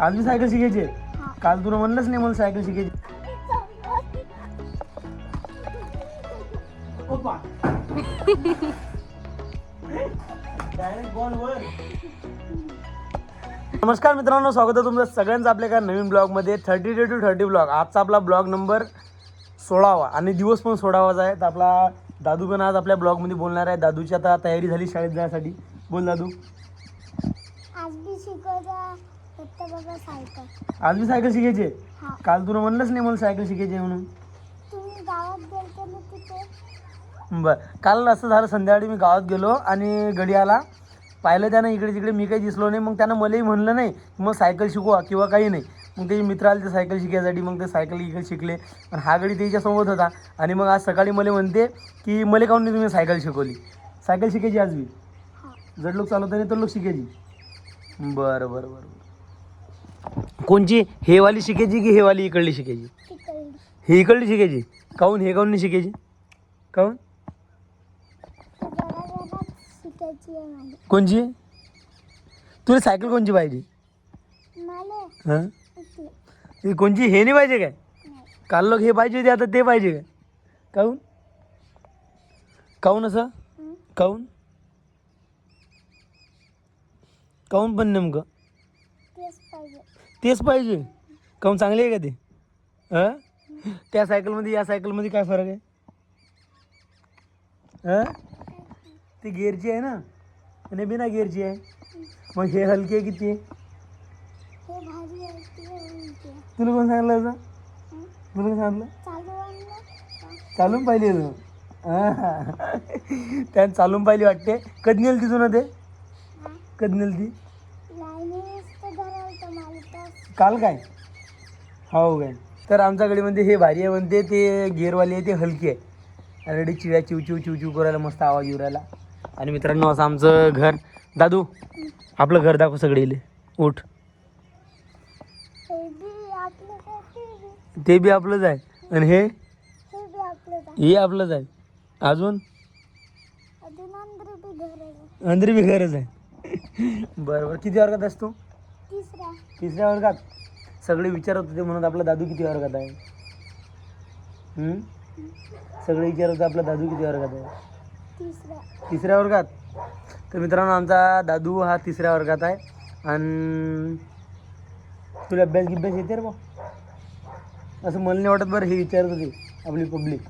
आज मी सायकल शिकायची आहे. हा. काल तुला म्हणलंच नाही मला सायकल शिकायची. नमस्कार मित्रांनो स्वागत आहे तुमचं सगळ्यांचं आपल्या एका नवीन ब्लॉगमध्ये. Thirty day two thirty vlog. आजचा आपला ब्लॉग नंबर सोळावा आणि दिवस पण सोळावाचा आहे. तर आपला दादू पण आज आपल्या ब्लॉगमध्ये बोलणार आहे. दादूची आता तयारी झाली शाळेत जाण्यासाठी. बोल दादू. आज बी शिकवता. फक्त बघा सायकल. आज मी सायकल शिकायची. हा. काल तुला म्हणलंच नाही मला सायकल शिकायची आहे म्हणून. तुम्ही गावात गेलते ना तिथे? बर. काल असं झालं संध्याकाळी मी गावात गेलो आणि गडी आला पाहिलं त्यानं इकडे तिकडे मी काही दिसलो नाही. मग त्यानं मलाही म्हणलं नाही की मग सायकल शिकवा किंवा काही नाही. मग त्याचे मित्र आले ते सायकल शिकायसाठी मग ते सायकल इकडे शिकले. पण हा गडी त्याच्यासोबत होता. आणि मग आज सकाळी मला म्हणते की मला काहून नाही तुम्ही सायकल शिकवली? सायकल शिकायची आज मी. जड लोक चालवता नाही तर लोक शिकायची. बरं बरं बरं बरं. कोणची? हे वाली शिकायची की हे वाली इकडली शिकायची? ही इकडली शिकायची? काहून? हे काहून नाही शिकायची? काहून? कोणची? तुला सायकल कोणची पाहिजे? मला हां? ती कोणची? हे नाही पाहिजे काय? काल लोक हे पाहिजे होते आता ते पाहिजे काय? काहून? काहून असं? काहून? काहून पण नेमकं? तेच पाहिजे. काहून चांगली आहे का ते? हां त्या सायकलमध्ये या सायकलमध्ये काय फरक आहे? हां ती गिअरची आहे ना? आणि बिना गिअरची आहे. मग हे हलकी आहे किती? आहे. तुला कोण हं? तुला कोण का? चालून पाहिली तू. त्यानं चालून पाहिली वाटते. कधी नेल ती तुला ते? कधी नेल ती लाईनीच तर धरवतं मला तर काल काय? हो काय. तर आमच्या गडीमध्ये हे भारी आहे म्हणते ते गिअरवाली आहे ते हलकी आहे. ऑलरेडी चिव्या चिव चिव चिव चिव करायला मस्त आवाज येऊ राहिला. आणि मित्रांनो असं आमचं घर. दादू आपलं घर दाखव सगळे इले उठ. ते बी आपलंच आहे. आणि हे? हे आपलंच आहे. अजून? अजून अंदर बी घर आहे. अंदरी बी घरच आहे. बरं बरं. किती वर्गात असतो तिसरा. तिसऱ्या वर्गात? सगळे विचारत होते म्हणून आपला दादू किती वर्गात आहे? हम्म? सगळे विचारत होते आपला दादू किती वर्गात आहे? तिसऱ्या वर्गात? तर मित्रांनो आमचा दादू हा तिसऱ्या वर्गात आहे. आणि तुला अभ्यास गिभ्यास येते रे बा. असं मला नाही वाटत बरं हे विचारत होते आपली पब्लिक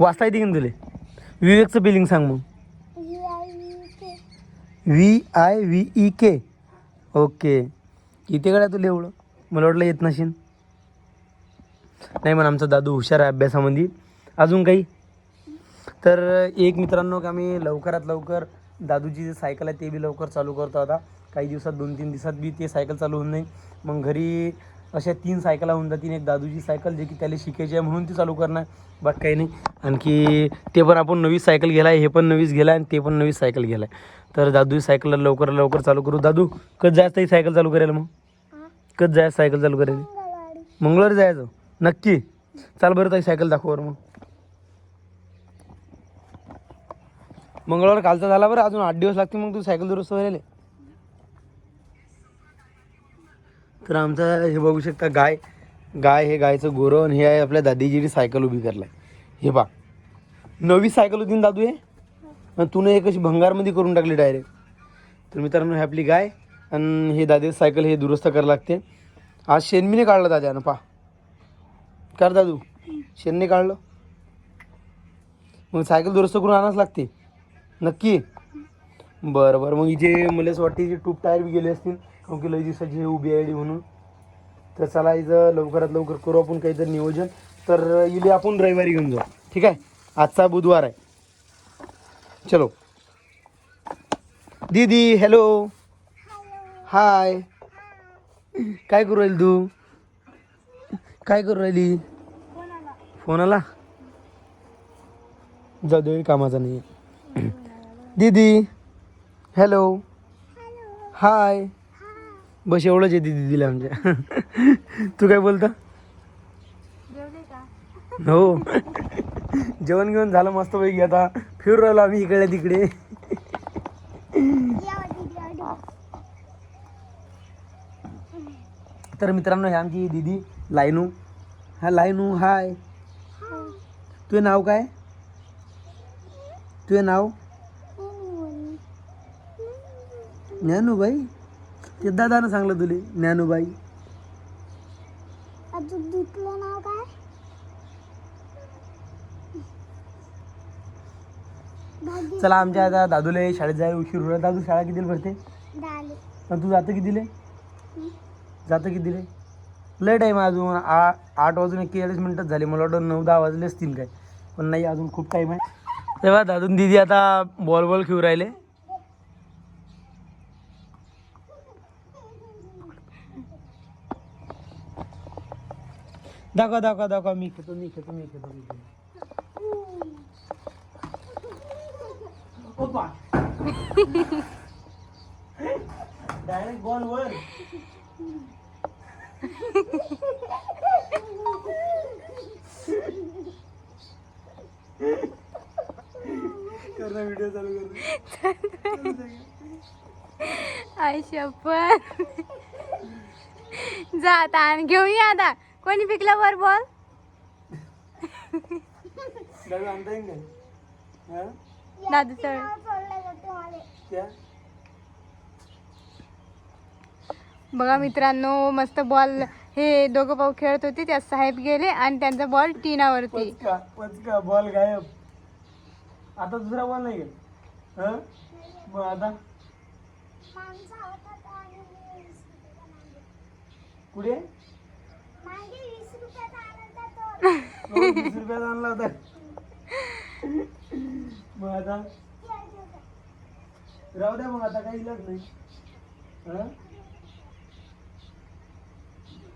वाचता येते की नाही तुले? विवेकचं स्पेलिंग सांग मग. V I V E K okay इथे गड्या तुला एवढं? मला वाटलं येत नशीन. नाही मग आमचा दादू हुशार आहे अभ्यासामध्ये. अजून काही? तर एक मित्रांनो का आम्ही लवकरात लवकर दादूची जी सायकल आहे ते बी लवकर चालू करतो आता. काही दिवसात दोन तीन दिवसात बी ते सायकल चालू होऊन जाईल. मग घरी अशा तीन सायकला होऊन जातील. एक दादूची सायकल जे की त्याला शिकायची आहे म्हणून ती चालू करणार. बाकी काही नाही. आणखी ते पण आपण नवी सायकल गेला आहे हे पण नवीच गेला आहे आणि ते पण नवी सायकल गेला आहे तर दादू सायकल लवकर लवकर चालू करू. दादू कधी जायचं ही सायकल चालू करायला मग? कधी जायचं सायकल चालू करायला मंगळवारी जायचं? नक्की. चाल बरं ताई सायकल दाखव मग. मंगळवार कालचा झाला बरं अजून आठ दिवस लागतील मग तू सायकल दुरुस्त व्हायला. तर आमचा हे बघू शकता गाय गाय हे गायचं गोरं आणि हे आहे आपल्या दादीची सायकल उभी करलाय. हे पा नवी सायकल होती ना दादू हे? आणि तू एक अशी भंगारमध्ये करून टाकली डायरेक्ट तर मित्रांनो हे आपली गाय आणि हे दादी सायकल हे दुरुस्त करावं लागते. आज शेणमीने काढलं दाद्यानं पा कर दादू. शेणने काढलं. मग सायकल दुरुस्त करून आणावंच लागते. नक्की. बरं बरं. मग इथे मला असं वाटते इथे ट्यूब टायर बी गेले असतील. काऊन की लई दिवसाची हे उभी आहे म्हणून. तर चला इथं लवकरात लवकर करू आपण काहीतरी नियोजन. तर इले आपण रविवारी घेऊन जाऊ. ठीक आहे? आजचा बुधवार आहे. चलो. दीदी हॅलो हाय काय करू राहील तू? काय करू राहिली? फोन आला जाऊ दे कामाचा नाही. दीदी हॅलो हाय बस एवढंच आहे दीदीला आमच्या. तू काय बोलता? हो. जेवण घेऊन झालं मस्त पैकी आता. फिरू राहिलो आम्ही इकडे तिकडे. तर मित्रांनो ह्या आमची दीदी लायनू. हा लायनू हाय. तुझे नाव काय? तुझे नाव? ज्ञानूबाई ते दादानं सांगलं तुले ज्ञानूबाई. अजून दुसरं नाव काय? भाग्य. चला आमच्या आता दादूला शाळेत जायला उशीर होईल दादू शाळा कितीला भरते? डाले पण तू जातं कितीले? जातं कितीले? लय टाईम आहे अजून. आ आठ वाजून एक्केचाळीस मिनटं झाले. मला वाटतं नऊ दहा वाजले असतील काय. पण नाही अजून खूप टाईम आहे. तेव्हा दादून दिदी आता बॉल बॉल खेळू राहिले. दाखवा दाखवा दाखवा मी खेळतो मी खेळतो मी खेळतो मी खेळतो डायरेक्ट बॉल वर व्हिडिओ चालू कर आई शपथ. जा आता आणि घेऊया आता. कोणी पिकला वर बॉल? दादू आणता येईल काय हा? दादू चढ सोडलं जाते मला त्या बघा मित्रांनो मस्त बॉल हे दोघं भाऊ खेळत होते त्यात साहेब गेले आणि त्यांचा बॉल टीनावरती. पचका पचका बॉल गायब. आता दुसरा बॉल नाही हा? मग आता. मी वीस रुपयाचा आणला होता. मग आता? राहू द्या मग आता काही इलाज नाही.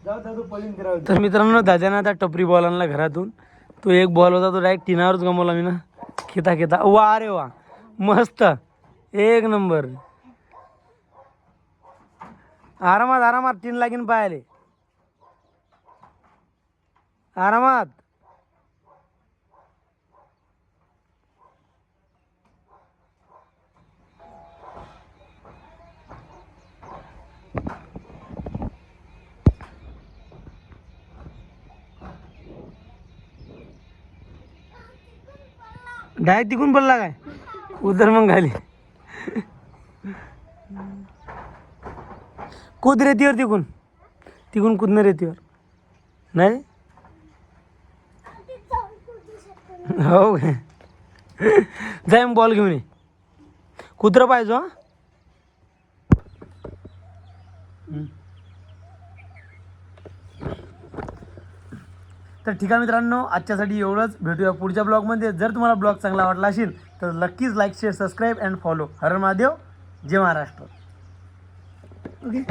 जाऊ द्या पळीन राहू तर मित्रांनो दादाने आता टपरी बॉल आणला घरातून. तो एक बॉल होता तो डायरेक्ट टिनावरच गमवला मी ना खेता खेता. वा अरे वा. मस्त. एक नंबर. आरामात आरामात तीन लागीन पाहिले आरामात. डाय तिकून पडला काय? उदर मग खाली. कुद रेतीवर तिकून. तिकून कुदणं रेतीवर. नाही? हो. काय जाय मग बॉल घेऊन ये. कुत्रं पाहिजे हा? तर ठीक आहे मित्रांनो आजच्यासाठी एवढंच. भेटूया पुढच्या ब्लॉगमध्ये. जर तुम्हाला ब्लॉग चांगला वाटला असेल तर नक्कीच like share subscribe and follow हर महादेव जय महाराष्ट्र. ओके